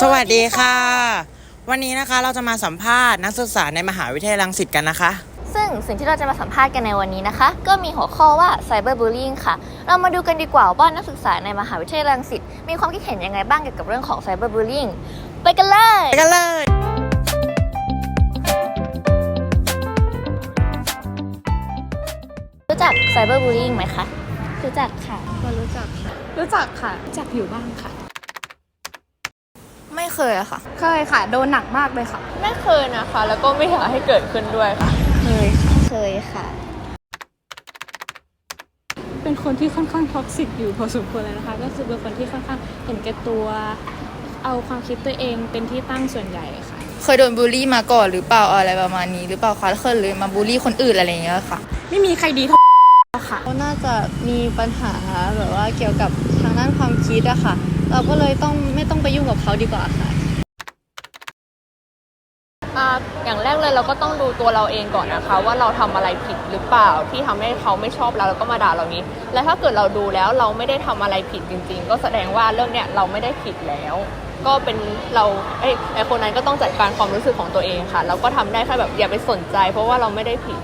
สวัสดีค่ะ วันนี้นะคะเราจะมาสัมภาษณ์นักศึกษาในมหาวิทยาลัยรังสิตกันนะคะ ซึ่งสิ่งที่เราจะมาสัมภาษณ์กันในวันนี้นะคะ ก็มีหัวข้อว่า Cyberbullying ค่ะ เรามาดูกันดีกว่าว่านักศึกษาในมหาวิทยาลัยรังสิตมีความคิดเห็นยังไงบ้างเกี่ยวกับเรื่องของ Cyberbullying ไปกันเลยไปกันเลยรู้จัก Cyberbullying ไหมคะรู้จักค่ะก็รู้จักค่ะรู้จักค่ะรู้จักอยู่บ้างค่ะ ไม่เคยอะค่ะ เคยค่ะ โดนหนักมากเลยค่ะ ไม่เคยนะคะ แล้วก็ไม่อยากให้เกิดขึ้นด้วยค่ะ เคยเคยค่ะ เป็นคนที่ค่อนข้างท็อกซิกอยู่พอสมควรเลยนะคะ ก็คือเป็นคนที่ค่อนข้างเห็นแก่ตัว เอาความคิดตัวเองเป็นที่ตั้งส่วนใหญ่ค่ะ เคยโดนบูลลี่มาก่อนหรือเปล่าอะไรประมาณนี้ หรือเปล่าคะเคยเลยมาบูลลี่คนอื่นอะไรอย่างเงี้ยค่ะ ไม่มีใครดีเท่าค่ะเขาน่าจะมีปัญหาแบบว่าเกี่ยวกับทางด้านความคิดอะค่ะ เราก็เลยต้องไม่ต้องไปยุ่งกับเขาดีกว่าค่ะอ่าอย่างแรกเลยเราก็ต้องดูตัวเราเองก่อนนะคะ ว่าเราทำอะไรผิดหรือเปล่าที่ทำให้เขาไม่ชอบเราแล้วก็มาด่าเรานี้ และถ้าเกิดเราดูแล้วเราไม่ได้ทำอะไรผิดจริง ๆ ก็แสดงว่าเรื่องเนี้ยเราไม่ได้ผิดแล้ว ก็เป็นเราเอ้ยไอคนนั้นก็ต้องจัดการความรู้สึกของตัวเองค่ะ เราก็ทำได้แค่แบบอย่าไปสนใจ เพราะว่าเราไม่ได้ผิด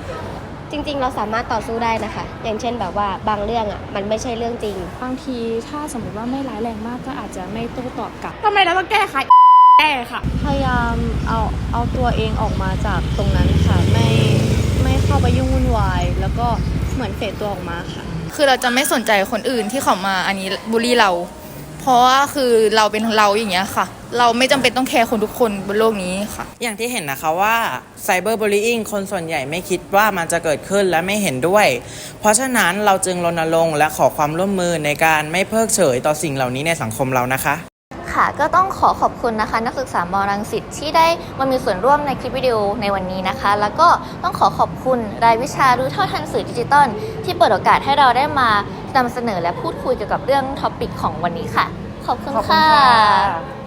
จริง ๆ เราสามารถต่อสู้ได้นะคะ อย่างเช่นแบบว่าบางเรื่องอะมันไม่ใช่เรื่องจริง บางทีถ้าสมมติว่าไม่ร้ายแรงมากก็อาจจะไม่โต้ตอบกลับทำไมเราต้องแก้ไขแก้ค่ะ พยายามเอาเอาตัวเองออกมาจากตรงนั้นค่ะ ไม่ไม่เข้าไปยุ่งวุ่นวาย แล้วก็เหมือนเฟดตัวออกมาค่ะ คือเราจะไม่สนใจคนอื่นที่เขามาอันนี้บูลลี่เรา เพราะว่าคือเราเป็นเราอย่างเงี้ยค่ะ เราไม่จำเป็นต้องแคร์คนทุกคนบนโลกนี้ค่ะ อย่างที่เห็นนะคะว่า Cyberbullying คนส่วนใหญ่ไม่คิดว่ามันจะเกิดขึ้นและไม่เห็นด้วย เพราะฉะนั้นเราจึงรณรงค์และขอความร่วมมือในการไม่เพิกเฉยต่อสิ่งเหล่านี้ในสังคมเรานะคะ ค่ะก็ต้องขอขอบคุณนะคะ นักศึกษามรังสิตที่ได้มามีส่วนร่วมในคลิปวิดีโอในวันนี้นะคะ แล้วก็ต้องขอขอบคุณรายวิชารู้เท่าทันสื่อดิจิตอลที่เปิดโอกาสให้เราได้มานำเสนอและพูดคุยเกี่ยวกับเรื่องท็อปิกของวันนี้ค่ะ ขอบคุณขอบคุณค่ะค่ะ